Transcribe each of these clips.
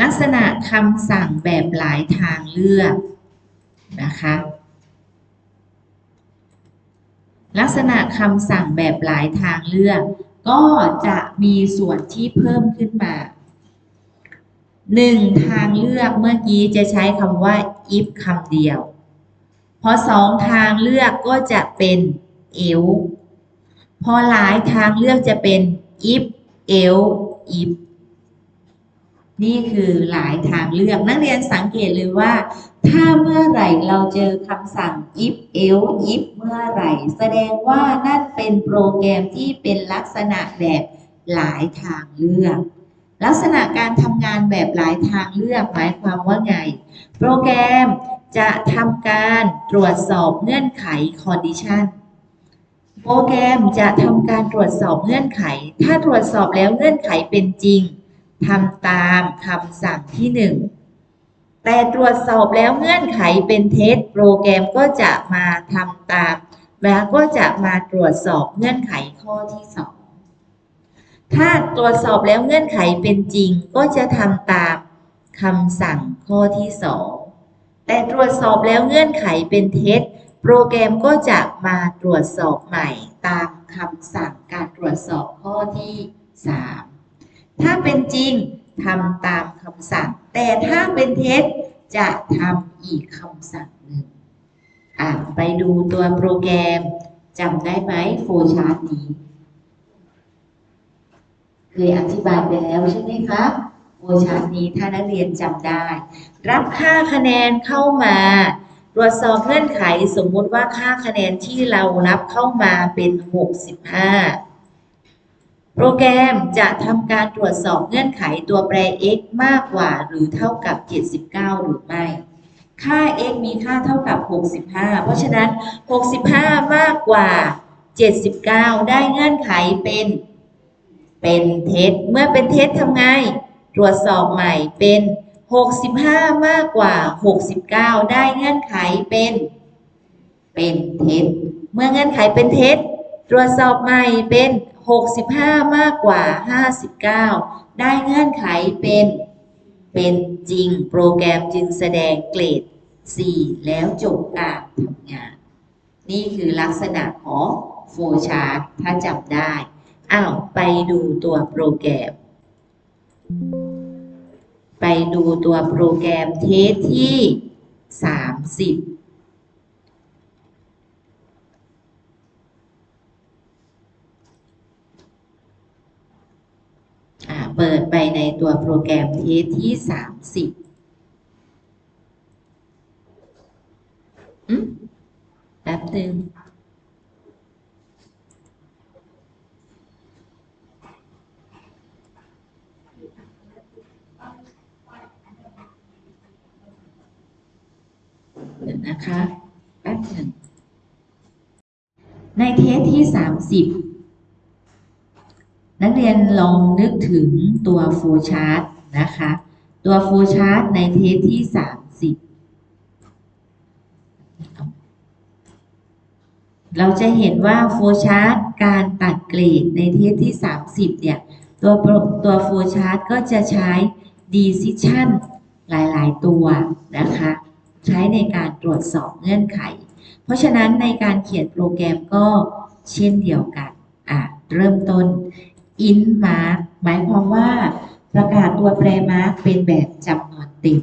ลักษณะคำสั่งแบบหลายทางเลือกนะคะลักษณะคำสั่งแบบหลายทางเลือก ก็จะมีส่วนที่เพิ่มขึ้นมาหนึ่งทางเลือกเมื่อกี้จะใช้คำว่า if คำเดียว พอสองทางเลือกก็จะเป็น else พอหลายทางเลือกจะเป็น if else if นี่คือหลายทางเลือกนักเรียนสังเกตเลยว่า ถ้าเมื่อไหร่เราเจอคำสั่ง if else if เมื่อไหร่ แสดงว่านั่นเป็นโปรแกรมที่เป็นลักษณะแบบหลายทางเลือก ลักษณะการทำงานแบบหลายทางเลือกหมายความว่าไง โปรแกรมจะทำการตรวจสอบเงื่อนไข condition โปรแกรมจะทำการตรวจสอบเงื่อนไข ถ้าตรวจสอบแล้วเงื่อนไขเป็นจริง ทำตามคำสั่งที่หนึ่งแต่ตรวจสอบแล้วเงื่อนไขเป็นเท็จโปรแกรมก็จะมาทำตาม แล้วก็จะมาตรวจสอบเงื่อนไขข้อที่สองถ้าตรวจสอบแล้วเงื่อนไขเป็นจริงก็จะทำตามคำสั่งข้อที่สองแต่ตรวจสอบแล้วเงื่อนไขเป็นเท็จโปรแกรมก็จะมาตรวจสอบใหม่ตามคำสั่งการตรวจสอบข้อที่สาม ถ้าเป็นจริงทำตามคำสั่ง แต่ถ้าเป็นเท็จจะทำอีกคำสั่งหนึ่งอะไปดูตัวโปรแกรมจำได้ไหมโฟชาร์ตนี้เคยอธิบายไปแล้วใช่ไหมครับโฟชาร์ตนี้ถ้านักเรียนจำได้ รับค่าคะแนนเข้ามา ตรวจสอบเงื่อนไขสมมติว่าค่าคะแนนที่เรารับเข้ามาเป็น 65 โปรแกรมจะทำการตรวจสอบเงื่อนไขตัวแปร x มากกว่าหรือเท่ากับ 79 หรือไม่ ค่า x มีค่าเท่ากับ 65 เพราะฉะนั้น 65 มากกว่า 79 ได้เงื่อนไขเป็น เป็นเท็จ เมื่อเป็นเท็จทำไง ตรวจสอบใหม่เป็น 65 มากกว่า 69 ได้เงื่อนไขเป็น เป็นเท็จ เมื่อเงื่อนไขเป็นเท็จ ตรวจสอบใหม่เป็น 65 มากกว่า 59 ได้เงื่อนไขเป็น เป็นจริงโปรแกรมจึงแสดงเกรด 4 แล้วจบการทำงาน นี่คือลักษณะของโฟชาร์ตถ้าจำได้ อ้าว ไปดูตัวโปรแกรม ไปดูตัวโปรแกรมเทสที่ 30 เปิดไปในตัวโปรแกรมเทสที่30อืมแป๊บหนึ่งเดี๋ยวนะคะ แป๊บหนึ่งในเทสที่30 นักเรียนลองนึกถึงตัวโฟชาร์ตนะคะ ตัวโฟชาร์ตในเทสที่ 30 เราจะเห็นว่าโฟชาร์ตการตัดเกรดในเทสที่ 30 เนี่ย ตัวโปรตัวโฟชาร์ตก็จะใช้ decision หลาย ๆ ตัวนะคะ ใช้ในการตรวจสอบเงื่อนไข เพราะฉะนั้นในการเขียนโปรแกรมก็เช่นเดียวกัน อะ เริ่มต้น in mark หมายความว่าประกาศตัวแปร mark เป็นแบบจำนวนเต็ม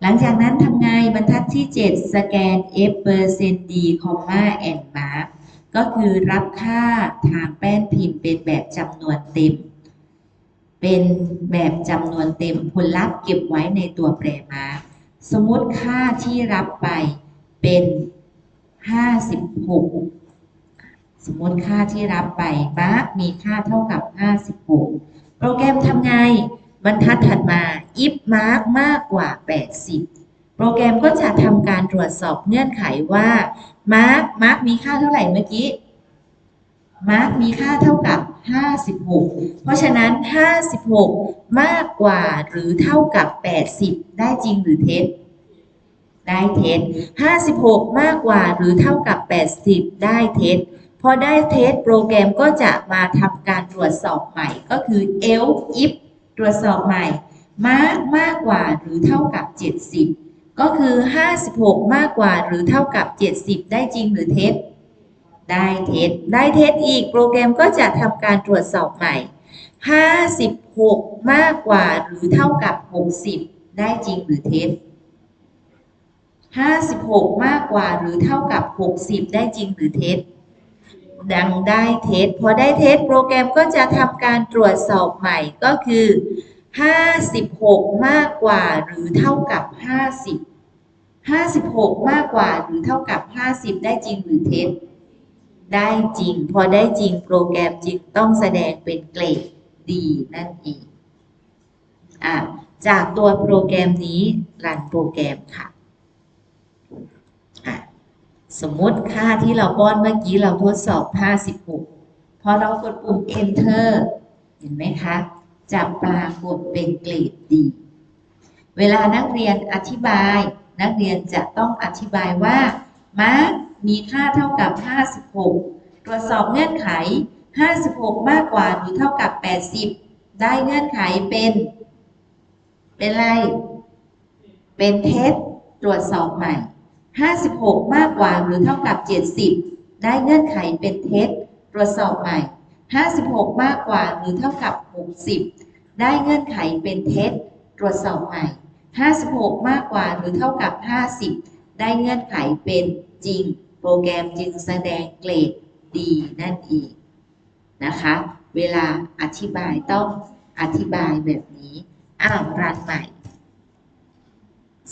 หลังจากนั้นทำไงบรรทัดที่ 7 สแกน f percent d comma and mark ก็คือรับค่าทางแป้นพิมพ์เป็นแบบจำนวนเต็ม เป็นแบบจำนวนเต็มผลลัพธ์เก็บไว้ในตัวแปร mark สมมติค่าที่รับไปเป็น 56 สมมติค่าที่รับไปมาร์กมีค่าเท่ากับ 56 โปรแกรมทำไงบรรทัดถัดมา if mark มากกว่า 80 โปรแกรมก็จะทำการตรวจสอบเงื่อนไขว่า mark mark มีค่าเท่าไหร่เมื่อกี้ mark มีค่าเท่ากับ 56 เพราะฉะนั้น 56 มากกว่าหรือเท่ากับ 80 ได้จริงหรือเท็จ ได้เท็จ 56 มากกว่าหรือเท่ากับ 80 ได้เท็จ อได้เท็จโปรแกรมก็จะมาทำการตรวจสอบใหม่ ก็คือ else if ตรวจสอบใหม่ มากมากกว่าหรือเท่ากับ 70 ก็คือ 56 มากกว่าหรือเท่ากับ 70 ได้จริงหรือเท็จได้เท็จได้เท็จอีกโปรแกรมก็จะทำการตรวจสอบใหม่ 56 มากกว่าหรือเท่ากับ 60 ได้จริงหรือเท็จ56 มากกว่าหรือเท่ากับ 60 ได้จริงหรือเท็จ ดังได้เท็จพอได้เท็จโปรแกรมก็จะทำการตรวจสอบใหม่ก็คือ 56 มากกว่าหรือเท่ากับ 50 56 มากกว่าหรือเท่ากับ 50 ได้จริงหรือเท็จได้จริง พอได้จริงโปรแกรมจึงต้องแสดงเป็นเกรดดีนั่นเองอะจากตัวโปรแกรมนี้รันโปรแกรมค่ะ สมมติค่าที่เราป้อนเมื่อกี้เราทดสอบ 56 พอเรากดปุ่ม enter เห็นไหมคะจะปรากฏเป็นเกรดดี เวลานักเรียนอธิบาย นักเรียนจะต้องอธิบายว่ามาร์กมีค่าเท่ากับ 56 ตรวจสอบเงื่อนไข 56 มากกว่าหรือเท่ากับ 80 ได้เงื่อนไขเป็น เป็นอะไร เป็นเท็จตรวจสอบใหม่ 56 มากกว่าหรือเท่ากับ 70 ได้เงื่อนไขเป็นเท็จ ตรวจสอบใหม่ 56 มากกว่าหรือเท่ากับ 60 ได้เงื่อนไขเป็นเท็จ ตรวจสอบใหม่ 56 มากกว่าหรือเท่ากับ 50 ได้เงื่อนไขเป็นจริง โปรแกรมจึงแสดงเกรดดีนั่นเองนะคะ เวลาอธิบายต้องอธิบายแบบนี้ อ้าวรันใหม่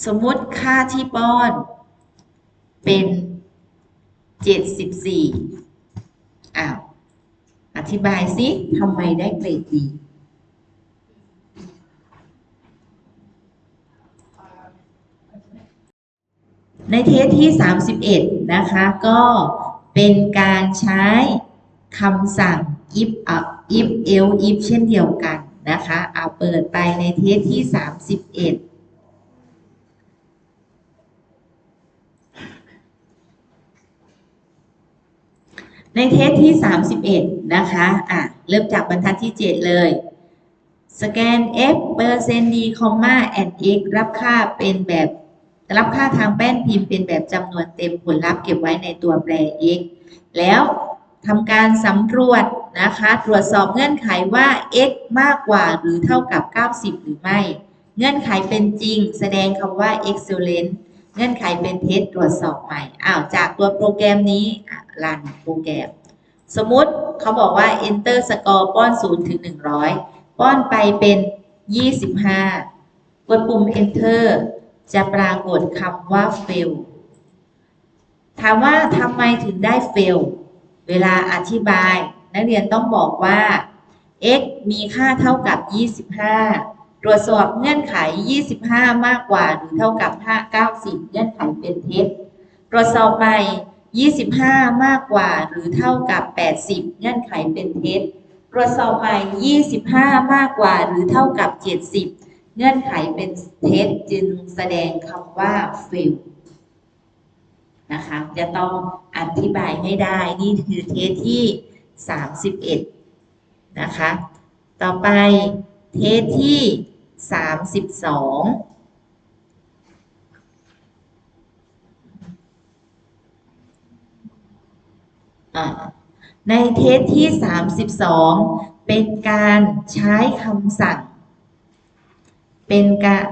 สมมติค่าที่ป้อน เป็น74อ้าว อธิบายสิทำไมได้เกรดดีในเทสที่ 31 นะคะ ก็เป็นการใช้คำสั่ง if up if else if เช่นเดียวกันนะคะ เอาเปิดไปในเทสที่ 31 ในเทสที่ 31 นะคะอะเริ่มจากบรรทัดที่ 7 เลย สแกน f เปอร์เซนต์ d คอมมา and x รับค่าเป็นแบบ รับค่าทางแป้นพิมพ์เป็นแบบจำนวนเต็มผลลัพธ์เก็บไว้ในตัวแปร x แล้วทำการสำรวจนะคะ ตรวจสอบเงื่อนไขว่า x มากกว่าหรือเท่ากับ 90 หรือไม่ เงื่อนไขเป็นจริง แสดงคำว่า excellent เงื่อนไขเป็นเท็จตรวจสอบใหม่อ้าวจากตัวโปรแกรมนี้รันโปรแกรม สมมติเขาบอกว่า enter score ป้อน 0 ถึง 100 ป้อนไปเป็น 25 กดปุ่ม enter จะปรากฏคำว่า fail ถามว่าทำไมถึงได้ fail เวลาอธิบาย นักเรียนต้องบอกว่า x มีค่าเท่ากับ 25 ตรวจสอบเงื่อนไข 25 มากกว่าหรือเท่ากับ 5 90 เงื่อนไขเป็นเท็จ ตรวจสอบใหม่ 25 มากกว่าหรือเท่ากับ 80 เงื่อนไขเป็นเท็จ ตรวจสอบใหม่ 25 มากกว่าหรือเท่ากับ 70 เงื่อนไขเป็นเท็จจึงแสดงคำว่า fail นะคะ จะต้องอธิบายให้ได้ นี่คือเทสที่ 31 นะคะ ต่อไปเทสที่ สามสิบสอ่าในเทสที่ 32 เป็นการใช้คำสั่ง เป็นการ